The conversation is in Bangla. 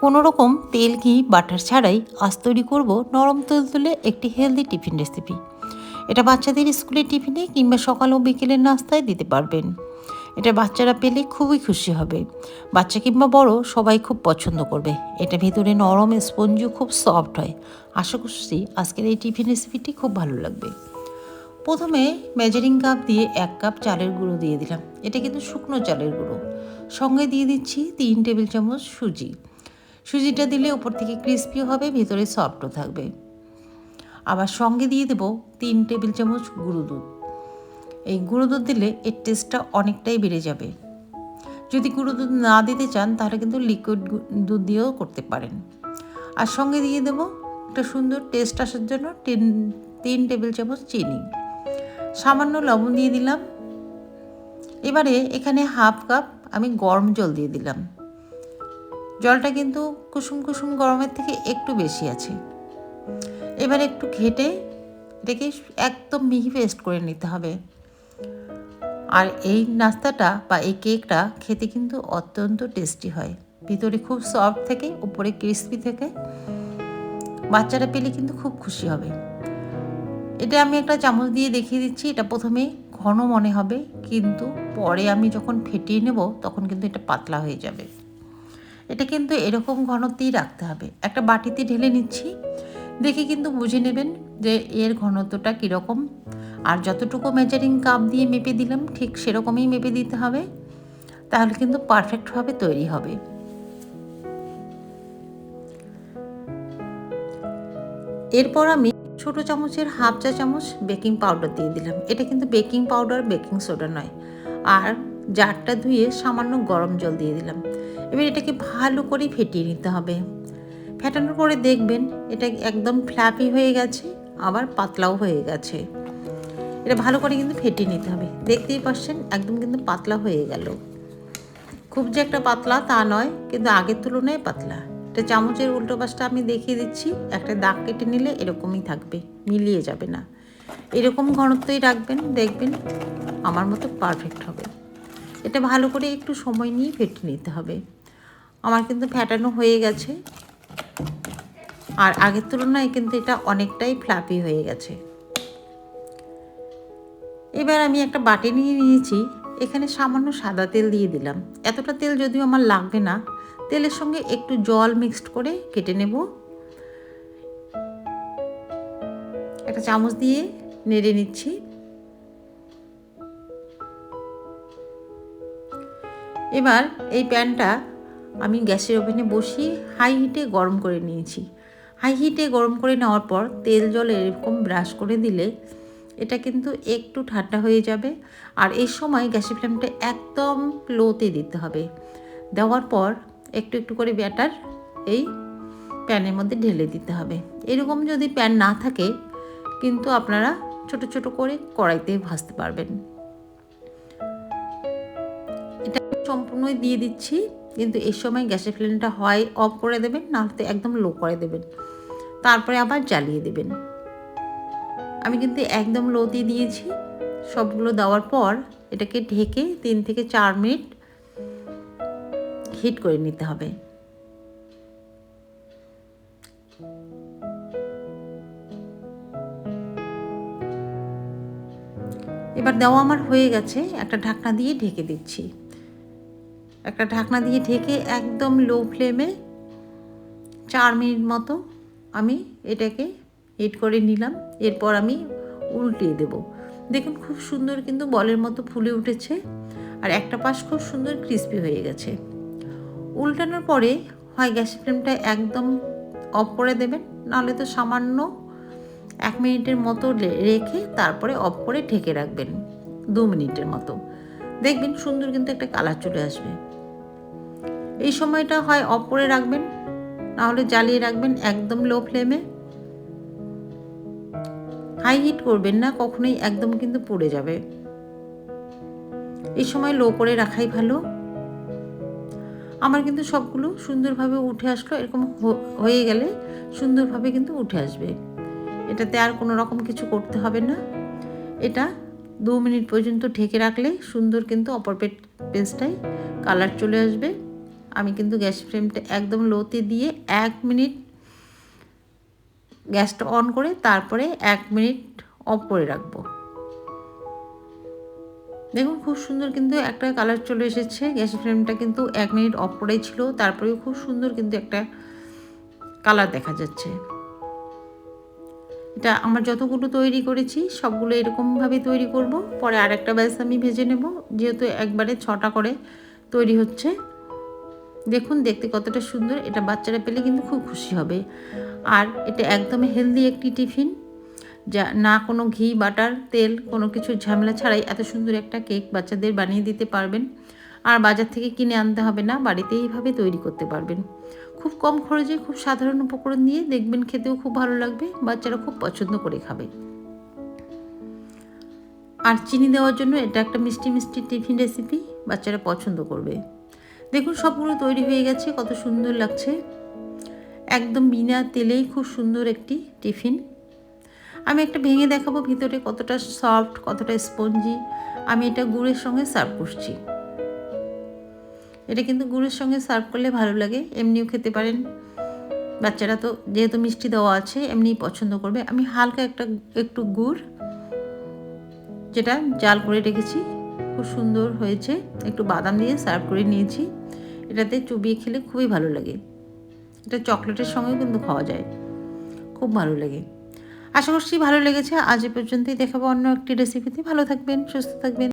কোনো রকম তেল, ঘি, বাটার ছাড়াই আজ তৈরি করব নরম তেল তুলে একটি হেলদি টিফিন রেসিপি এটা বাচ্চাদের স্কুলের টিফিনে কিংবা সকাল ও বিকেলের নাস্তায় দিতে পারবেন। এটা বাচ্চারা পেলে খুবই খুশি হবে। বাচ্চা কিংবা বড় সবাই খুব পছন্দ করবে। এটা ভেতরে নরম স্পঞ্জও খুব সফট হয়। আশা করছি আজকের এই টিফিন রেসিপিটি খুব ভালো লাগবে। প্রথমে মেজারিং কাপ দিয়ে এক কাপ চালের গুঁড়ো দিয়ে দিলাম। এটা কিন্তু শুকনো চালের গুঁড়ো। সঙ্গে দিয়ে দিচ্ছি তিন টেবিল চামচ সুজি। সুজিটা দিলে উপর থেকে ক্রিস্পিও হবে, ভেতরে সফটও থাকবে। আবার সঙ্গে দিয়ে দেব তিন টেবিল চামচ গুঁড়ো দুধ। এই গুঁড়ো দুধ দিলে এর টেস্টটা অনেকটাই বেড়ে যাবে। যদি গুঁড়ো দুধ না দিতে চান, তাহলে কিন্তু লিকুইড দুধ দিয়েও করতে পারেন। আর সঙ্গে দিয়ে দেবো একটা সুন্দর টেস্ট আসার জন্য তিন তিন টেবিল চামচ চিনি। সামান্য লবণ দিয়ে দিলাম। এবারে এখানে হাফ কাপ আমি গরম জল দিয়ে দিলাম। জলটা কিন্তু কুসুম কুসুম গরমের থেকে একটু বেশি আছে। এবার একটু ঘেটে এটাকে একদম মিহি পেস্ট করে নিতে হবে। আর এই নাস্তাটা বা এই কেকটা খেতে কিন্তু অত্যন্ত টেস্টি হয়। ভিতরে খুব সফট থেকে, উপরে ক্রিস্পি থেকে। বাচ্চারা পেলে কিন্তু খুব খুশি হবে। এটা আমি একটা চামচ দিয়ে দেখিয়ে দিচ্ছি, এটা প্রথমে ঘন মনে হবে, কিন্তু পরে আমি যখন ফেটিয়ে নেব তখন কিন্তু এটা পাতলা হয়ে যাবে। এটা কিন্তু এরকম ঘনত্বেই রাখতে হবে। একটা বাটিতে ঢেলে নিচ্ছি, দেখে কিন্তু বুঝে নেবেন যে এর ঘনত্বটা কীরকম। আর যতটুকু মেজারিং কাপ দিয়ে মেপে দিলাম, ঠিক সেরকমই মেপে দিতে হবে, তাহলে কিন্তু পারফেক্টভাবে তৈরি হবে। এরপর আমি ছোটো চামচের হাফ চা চামচ বেকিং পাউডার দিয়ে দিলাম। এটা কিন্তু বেকিং পাউডার বেকিং সোডা নয়। আর জারটা ধুয়ে সামান্য গরম জল দিয়ে দিলাম। এবার এটাকে ভালো করে ফেটিয়ে নিতে হবে। ফেটানোর পরে দেখবেন এটা একদম ফ্ল্যাপি হয়ে গেছে, আবার পাতলাও হয়ে গেছে। এটা ভালো করে কিন্তু ফেটিয়ে নিতে হবে। দেখতেই পাচ্ছেন একদম কিন্তু পাতলা হয়ে গেল। খুব যে একটা পাতলা তা নয়, কিন্তু আগের তুলনায় পাতলা। এটা চামচের উল্টো পাশটা আমি দেখিয়ে দিচ্ছি, একটা দাগ কেটে নিলে এরকমই থাকবে, মিলিয়ে যাবে না। এরকম ঘনত্বই রাখবেন, দেখবেন আমার মতো পারফেক্ট হবে। এটা ভালো করে একটু সময় নিয়ে ফেটে নিতে হবে। আমার কিন্তু ফ্যাটানো হয়ে গেছে। আর আগের তুলনায় কিন্তু এটা অনেকটাই ফ্লাপি হয়ে গেছে। এবার আমি একটা বাটি নিয়ে নিয়েছি। এখানে সামান্য সাদা তেল দিয়ে দিলাম। এতটা তেল যদিও আমার লাগবে না, তেলের সঙ্গে একটু জল মিক্সড করে কেটে নেব। একটা চামচ দিয়ে নেড়ে নিচ্ছি। এবার এই প্যানটা আমি গ্যাসের ওভেনে বসিয়ে হাই হিটে গরম করে নিয়েছি। হাই হিটে গরম করে নেওয়ার পর তেল জল এরকম ব্রাশ করে দিলে এটা কিন্তু একটু ঠান্ডা হয়ে যাবে। আর এই সময় গ্যাসের ফ্লেমটা একদম লোতে দিতে হবে। দেওয়ার পর একটু একটু করে ব্যাটার এই প্যানের মধ্যে ঢেলে দিতে হবে। এরকম যদি প্যান না থাকে, কিন্তু আপনারা ছোট ছোট করে কড়াইতে ভাজতে পারবেন। সম্পূর্ণই দিয়ে দিচ্ছি, কিন্তু এই সময় গ্যাসের ফ্লেমটা হয় অফ করে দেবেন, না হলে একদম লো করে দেবেন। তারপরে আবার জ্বালিয়ে দেবেন। আমি কিন্তু একদম লোতে দিয়েছি। সবগুলো দেওয়ার পর এটাকে ঢেকে তিন থেকে চার মিনিট হিট করে নিতে হবে। এবার দেওয়া আমার হয়ে গেছে, একটা ঢাকনা দিয়ে ঢেকে দিচ্ছি। একটা ঢাকনা দিয়ে ঢেকে একদম লো ফ্লেমে চার মিনিট মতো আমি এটাকে হিট করে নিলাম। এরপর আমি উল্টিয়ে দেব। দেখুন খুব সুন্দর কিন্তু বলের মতো ফুলে উঠেছে আর একটা পাশ খুব সুন্দর ক্রিস্পি হয়ে গেছে। উল্টানোর পরে হয় গ্যাসের ফ্লেমটা একদম অফ করে দেবেন। নাহলে তো সামান্য এক মিনিটের মতো রেখে তারপরে অফ করে ঢেকে রাখবেন। দু মিনিটের মতো। দেখবেন সুন্দর কিন্তু একটা কালার চলে আসবে। এই সময়টা হয় অফ করে রাখবেন, নাহলে জ্বালিয়ে রাখবেন একদম লো ফ্লেমে হাই হিট করবেন না, কখনোই একদম কিন্তু পড়ে যাবে। এই সময় লো করে রাখাই ভালো। আমার কিন্তু সবগুলো সুন্দরভাবে উঠে আসলো, এরকম হয়ে গেলে সুন্দরভাবে কিন্তু উঠে আসবে। এটাতে আর কোনো রকম কিছু করতে হবে না। এটা দু মিনিট পর্যন্ত ঢেকে রাখলে সুন্দর কিন্তু অপর পেট পেস্টটাই কালার চলে আসবে। আমি কিন্তু গ্যাস ফ্লেমটা একদম লোতে দিয়ে এক মিনিট গ্যাসটা অন করে তারপরে এক মিনিট অফ করে রাখব। দেখুন খুব সুন্দর কিন্তু একটা কালার চলে এসেছে। গ্যাস ফ্লেমটা কিন্তু এক মিনিট অফ করেই ছিল, তারপরেও খুব সুন্দর কিন্তু একটা কালার দেখা যাচ্ছে। এটা আমার যতগুলো তৈরি করেছি, সবগুলো এরকমভাবে তৈরি করব। পরে আরেকটা ব্যাস আমি ভেজে নেব। যেহেতু একবারে ছটা করে তৈরি হচ্ছে। দেখুন, দেখতে কতটা সুন্দর। এটা বাচ্চারা পেলে কিন্তু খুব খুশি হবে। আর এটা একদম হেলদি একটি টিফিন, যা না কোনো ঘি, বাটার, তেল, কোনো কিছু ঝামেলা ছাড়াই এত সুন্দর একটা কেক বাচ্চাদের বানিয়ে দিতে পারবেন। আর বাজার থেকে কিনে আনতে হবে না, বাড়িতে এইভাবে তৈরি করতে পারবেন। খুব কম খরচে খুব সাধারণ উপকরণ দিয়ে দেখবেন খেতেও খুব ভালো লাগবে, বাচ্চারা খুব পছন্দ করে খাবে। আর চিনি দেওয়ার জন্য এটা একটা মিষ্টি মিষ্টি টিফিন রেসিপি বাচ্চারা পছন্দ করবে। দেখুন সবগুলো তৈরি হয়ে গেছে, কত সুন্দর লাগছে। একদম বিনা তেলেই খুব সুন্দর একটি টিফিন। আমি একটা ভেঙে দেখাবো ভিতরে কতটা সফট কতটা স্পঞ্জি আমি এটা গুড়ের সঙ্গে সার্ভ করছি। এটা কিন্তু গুড়ের সঙ্গে সার্ভ করলে ভালো লাগে, এমনিও খেতে পারেন। বাচ্চারা তো যেহেতু মিষ্টি দেওয়া আছে, এমনিই পছন্দ করবে। আমি হালকা একটা, একটু গুড়, যেটা জাল করে রেখেছি, খুব সুন্দর হয়েছে। একটু বাদাম দিয়ে সার্ভ করে নিয়েছি। এটাতে চুবিয়ে খেলে খুবই ভালো লাগে। এটা চকলেটের সঙ্গেও কিন্তু খাওয়া যায়। খুব ভালো লাগে। আশা করছি ভালো লেগেছে। আজ এ পর্যন্তই দেখাবো অন্য একটি রেসিপিতে ভালো থাকবেন, সুস্থ থাকবেন।